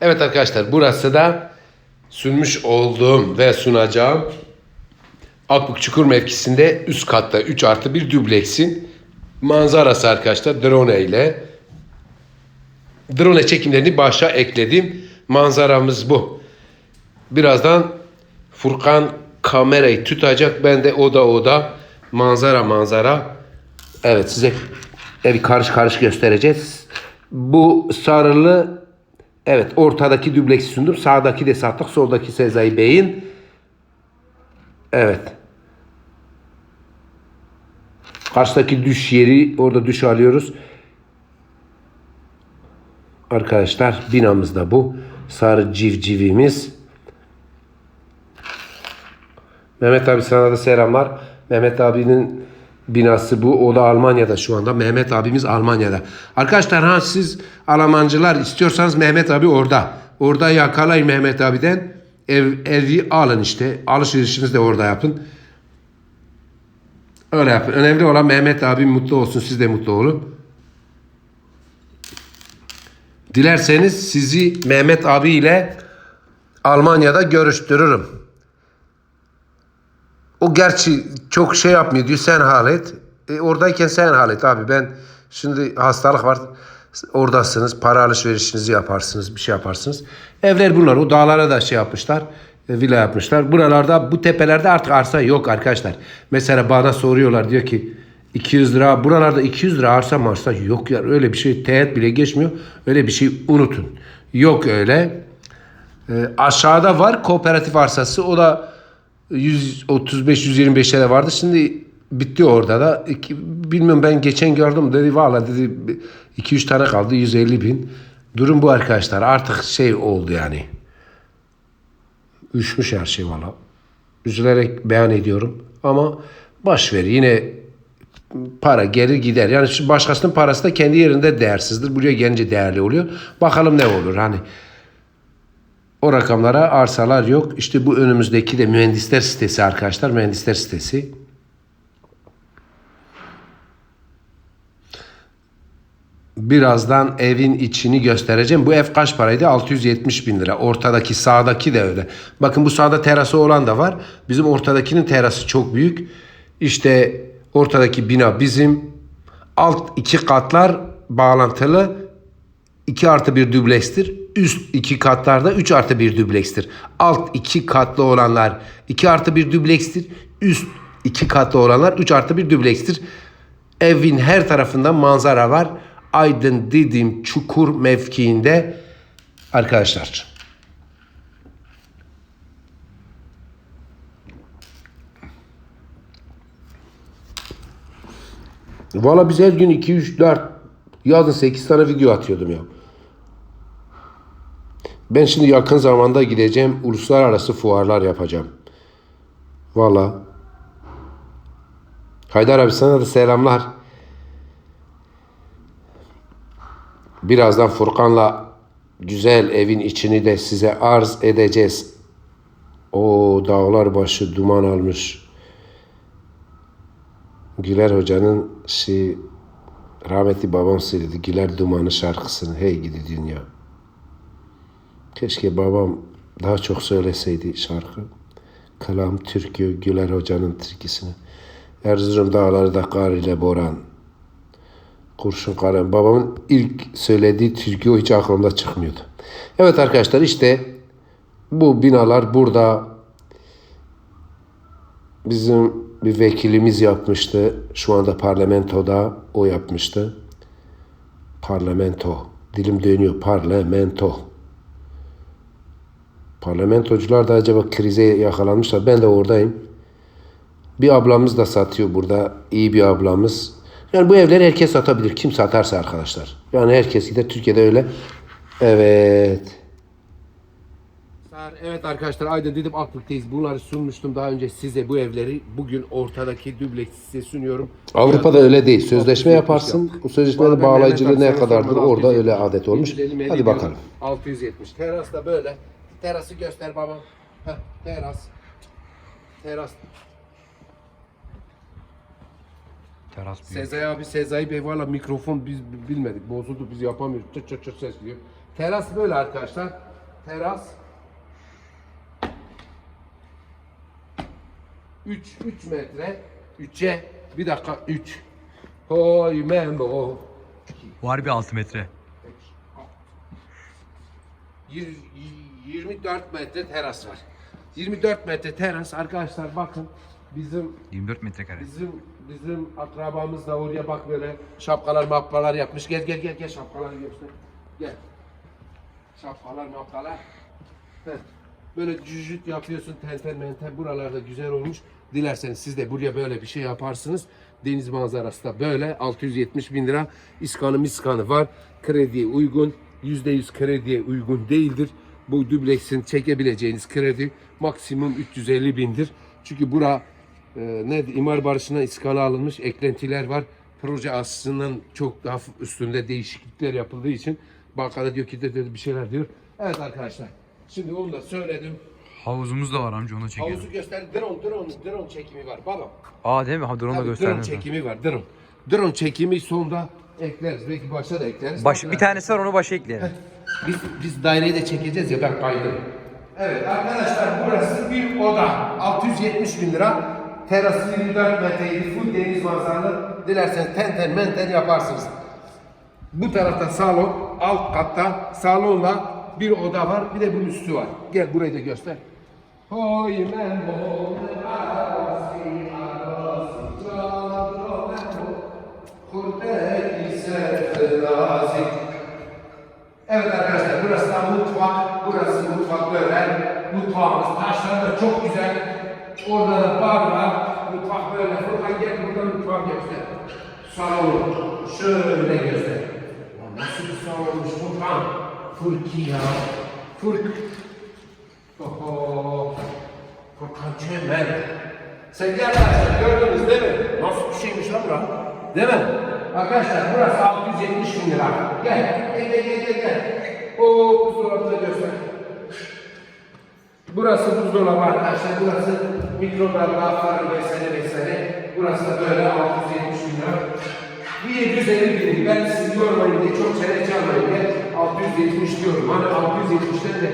Evet arkadaşlar burası da sunmuş olduğum ve sunacağım Akbük Çukur mevkisinde üst katta 3 artı bir dubleksin manzarası arkadaşlar drone ile drone çekimlerini başa ekledim. Manzaramız bu. Birazdan Furkan kamerayı tutacak. Ben de oda oda manzara manzara. Evet size evi karış karış göstereceğiz. Bu sarılı evet ortadaki dübleksi sundum. Sağdaki de sattık. Soldaki Sezai Bey'in. Evet. Karşıdaki düş yeri orada düş alıyoruz. Arkadaşlar binamız da bu. Sarı civcivimiz. Mehmet abi sana da selamlar. Mehmet abinin binası bu. O da Almanya'da şu anda. Mehmet abimiz Almanya'da. Arkadaşlar ha siz Almancılar istiyorsanız Mehmet abi orada. Orada yakalayın Mehmet abiden. Ev, evi alın işte. Alışverişinizi de orada yapın. Öyle yapın. Önemli olan Mehmet abi mutlu olsun. Siz de mutlu olun. Dilerseniz sizi Mehmet abi ile Almanya'da görüştürürüm. O gerçi çok şey yapmıyor diyor sen hallet. E, oradayken sen hallet abi ben şimdi hastalık var oradasınız para alışverişinizi yaparsınız bir şey yaparsınız. Evler bunlar o dağlara da şey yapmışlar e, villa yapmışlar. Buralarda bu tepelerde artık arsa yok arkadaşlar. Mesela bana soruyorlar diyor ki 200 lira buralarda 200 lira arsa marsa yok ya öyle bir şey teğet bile geçmiyor. Öyle bir şey unutun. Yok öyle. E, aşağıda var kooperatif arsası o da 135-125'e de vardı. Şimdi bitti orada da. İki, bilmiyorum ben geçen gördüm dedi valla dedi 2-3 tane kaldı 150 bin. Durum bu arkadaşlar artık şey oldu yani. Üşmüş her şey valla. Üzülerek beyan ediyorum. Ama baş ver yine para gelir gider. Yani başkasının parası da kendi yerinde değersizdir. Buraya gelince değerli oluyor. Bakalım ne olur hani. O rakamlara arsalar yok. İşte bu önümüzdeki de mühendisler sitesi arkadaşlar. Mühendisler sitesi. Birazdan evin içini göstereceğim. Bu ev kaç paraydı? 670 bin lira. Ortadaki sağdaki de öyle. Bakın bu sağda terası olan da var. Bizim ortadakinin terası çok büyük. İşte ortadaki bina bizim. Alt iki katlar bağlantılı. 2 artı bir düblekstir. Üst iki katlarda 3 artı bir düblekstir. Alt iki katlı olanlar 2 artı bir düblekstir. Üst iki katlı olanlar 3 artı bir düblekstir. Evin her tarafında manzara var. Aydın Didim Çukur mevkiinde arkadaşlar. Valla biz her gün 2 3 4 yazın 8 tane video atıyordum ya. Ben şimdi yakın zamanda gideceğim. Uluslararası fuarlar yapacağım. Valla. Haydar abi sana da selamlar. Birazdan Furkan'la güzel evin içini de size arz edeceğiz. O dağlar başı duman almış. Güler Hoca'nın şey rahmetli babam söyledi. Güler Dumanı şarkısını. Hey gidi dünya. Keşke babam daha çok söyleseydi şarkı. Kalam türkü Güler Hoca'nın türküsünü. Erzurum dağları da kar ile boran. Kurşun kalem. Babamın ilk söylediği türkü o hiç aklımda çıkmıyordu. Evet arkadaşlar işte bu binalar burada bizim bir vekilimiz yapmıştı. Şu anda parlamentoda o yapmıştı. Parlamento. Dilim dönüyor. Parlamento. Parlamentocular da acaba krize yakalanmışlar. Ben de oradayım. Bir ablamız da satıyor burada. İyi bir ablamız. Yani bu evleri herkes satabilir. Kim satarsa arkadaşlar. Yani herkes gider. Türkiye'de öyle. Evet. Evet arkadaşlar Aydın dedim Akbük'teyiz. Bunları sunmuştum daha önce size bu evleri. Bugün ortadaki dübleks size sunuyorum. Avrupa'da öyle değil. Sözleşme 670 yaparsın. Bu sözleşmenin bağlayıcılığı ne kadardır orada 670. öyle adet olmuş. Hadi bakalım. 670. Teras da böyle. Terası göster baba. Heh, teras. Teras. Teras Sezai abi, Sezai Bey valla mikrofon biz bilmedik. Bozuldu biz yapamıyoruz. Çıt çıt çıt ses diyor. Teras böyle arkadaşlar. Teras 3 3 metre 3'e bir dakika 3 Hoy membo Var bir 6 metre. Yir- 24 metre teras var. 24 metre teras arkadaşlar bakın bizim 24 metrekare. bizim bizim akrabamız da oraya bak böyle şapkalar mapkalar yapmış. Gel gel gel gel şapkaları göster. Gel. Şapkalar mapkalar. Heh. Böyle cücüt yapıyorsun tenten menten buralarda güzel olmuş. Dilerseniz siz de buraya böyle bir şey yaparsınız. Deniz manzarası da böyle 670 bin lira iskanı miskanı var. Krediye uygun. %100 krediye uygun değildir. Bu dubleksin çekebileceğiniz kredi maksimum 350 bindir. Çünkü bura e, ne imar barışına iskana alınmış eklentiler var. Proje aslından çok daha üstünde değişiklikler yapıldığı için bankada diyor ki de, de bir şeyler diyor. Evet arkadaşlar. Şimdi onu da söyledim. Havuzumuz da var amca onu çekelim. Havuzu göster. Drone, drone, drone çekimi var baba. Aa değil mi? Ha, drone'da Tabii, gösterdim. drone çekimi var. Drone. Drone çekimi sonunda ekleriz. Belki başa da ekleriz. Baş, bir tanesi var onu başa ekleyelim. Biz, biz daireyi de çekeceğiz ya ben kaydım. Evet arkadaşlar burası bir oda. 670 bin lira. Terası 24 metreydi. Full deniz manzaralı. Dilerseniz tenten menten yaparsınız. Bu tarafta salon. Alt katta salonla bir oda var. Bir de bunun üstü var. Gel burayı da göster. Hoy Seferazı. Evet arkadaşlar burası da mutfak. Burası mutfak böyle. Mutfağımız taşlar da çok güzel. Orada da bar var. Mutfak böyle. Furkan gel burada mutfak göster. Salon. Şöyle göster. Nasıl bir salonmuş Furkan? Furki ya. Furk. Oho. Furkan Çömer. Sevgili arkadaşlar gördünüz değil mi? Nasıl bir şeymiş lan bura? Değil mi? Arkadaşlar burası 670 bin lira. Gel, gel, gel, gel, gel. gel. Oo, buzdolabını göster. Burası buzdolabı arkadaşlar. Burası mikrodalga falan vesaire vesaire. Burası da böyle 670 bin lira. Bir 750 bin. Ben sizi yormayın diye çok diye 670 diyorum. Hani 670'ten de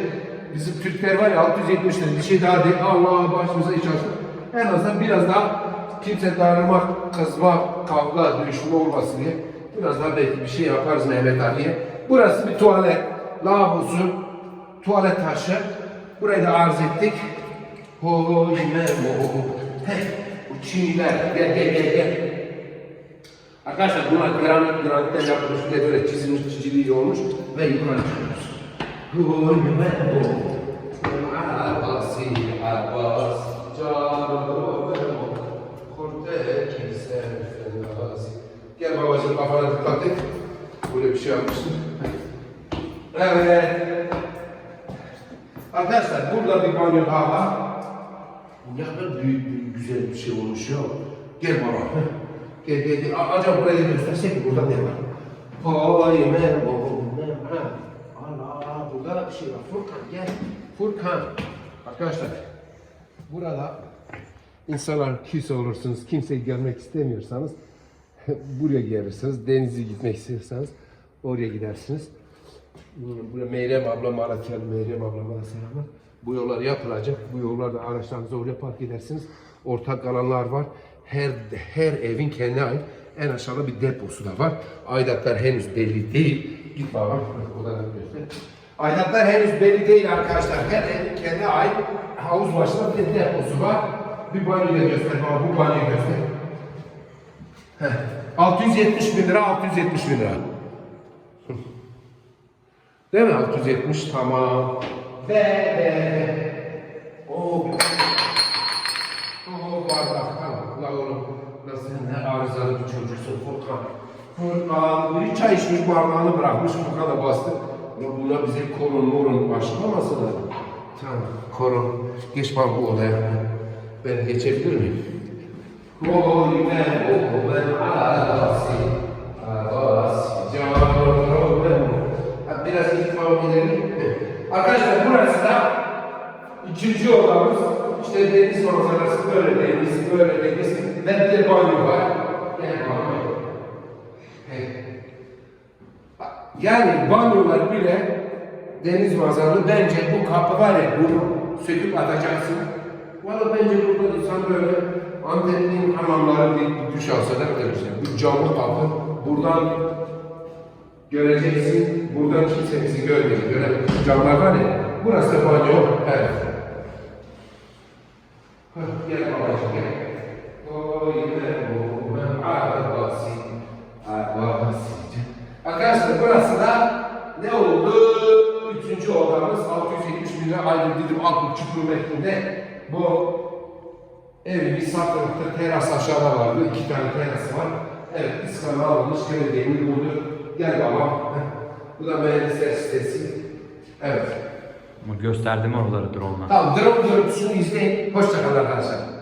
bizim Türkler var ya 670'ten bir şey daha değil. Allah başımıza iş açtı. En azından biraz daha kimse darılmak, kızma, kavga, dövüşme olmasın diye biraz daha belki bir şey yaparız Mehmet Ali'ye. Burası bir tuvalet, lavabosu, tuvalet taşı. Burayı da arz ettik. Hoy memo. Heh, bu Çinliler. Gel gel gel gel. Arkadaşlar bunlar granit granitten yapılmış bir de böyle çizilmiş çiziliği olmuş ve yukarı çıkıyoruz. Gel babacığım kafana dikkat et. Böyle bir şey yapmıştım. Evet. Arkadaşlar burada bir banyo daha var. Ne kadar büyük, büyük güzel bir şey olmuş ya. Gel baba. gel gel gel. Acaba burayı göstersek mi? Burada ne var? Hay merhaba. Ha. Allah burada da bir şey var. Furkan gel. Furkan. Arkadaşlar burada insanlar küs olursunuz. Kimseye gelmek istemiyorsanız buraya gelirsiniz. Denize gitmek istiyorsanız oraya gidersiniz. Buraya Meyrem abla Malatyalı Meyrem ablama da selamlar. Bu yollar yapılacak. Bu yollarda araçlarınızı oraya park edersiniz. Ortak alanlar var. Her her evin kendine ait en aşağıda bir deposu da var. Aidatlar henüz belli değil. Git baba. Odaları göster. Aidatlar henüz belli değil arkadaşlar. Her evin kendine ait havuz başında bir de deposu var. Bir banyo da göster baba. Bu banyoyu göster. Heh. 670 bin lira, 670 bin lira. Değil mi? 670 tamam. Ve ve o o bardak La oğlum nasıl ne arızalı bir çocuksun Furkan. Furkan bir çay içmiş bardağını bırakmış Furkan da bastı. Ya buna bize korun morun başlamasınlar. Tamam korun. Geç bak bu odaya. Ben geçebilir miyim? Oy ben o ben arası arası canım ben Biraz itfam edelim. Arkadaşlar burası da ikinci odamız. İşte deniz manzarası böyle deniz, böyle deniz ve de banyo var. Gel banyo. Yani banyolar bile deniz manzaralı. Bence bu kapı var ya bunu söküp atacaksın. Valla bence burada insan böyle Antep'in hamamları bir duş alsa da demişler. Bu camlı kapı. Buradan göreceksin. Buradan kimse bizi görmeyecek. Böyle camlar var ya. Burası banyo. Evet. Gel babacığım gel. Ben arabası. Arabası. Arkadaşlar burası da ne oldu? Üçüncü odamız 670 bin lira ayrı dedim Akbük Çukur Mektu'nde. Bu evi bir sağ tarafta teras aşağıda vardı. iki tane terası var. Evet iskana alınmış belediyenin buldu. Gel babam. Heh. Bu da mühendisler sitesi. Evet. Gösterdim oraları drone'la. Tamam drone görüntüsünü izleyin. Hoşçakalın arkadaşlar.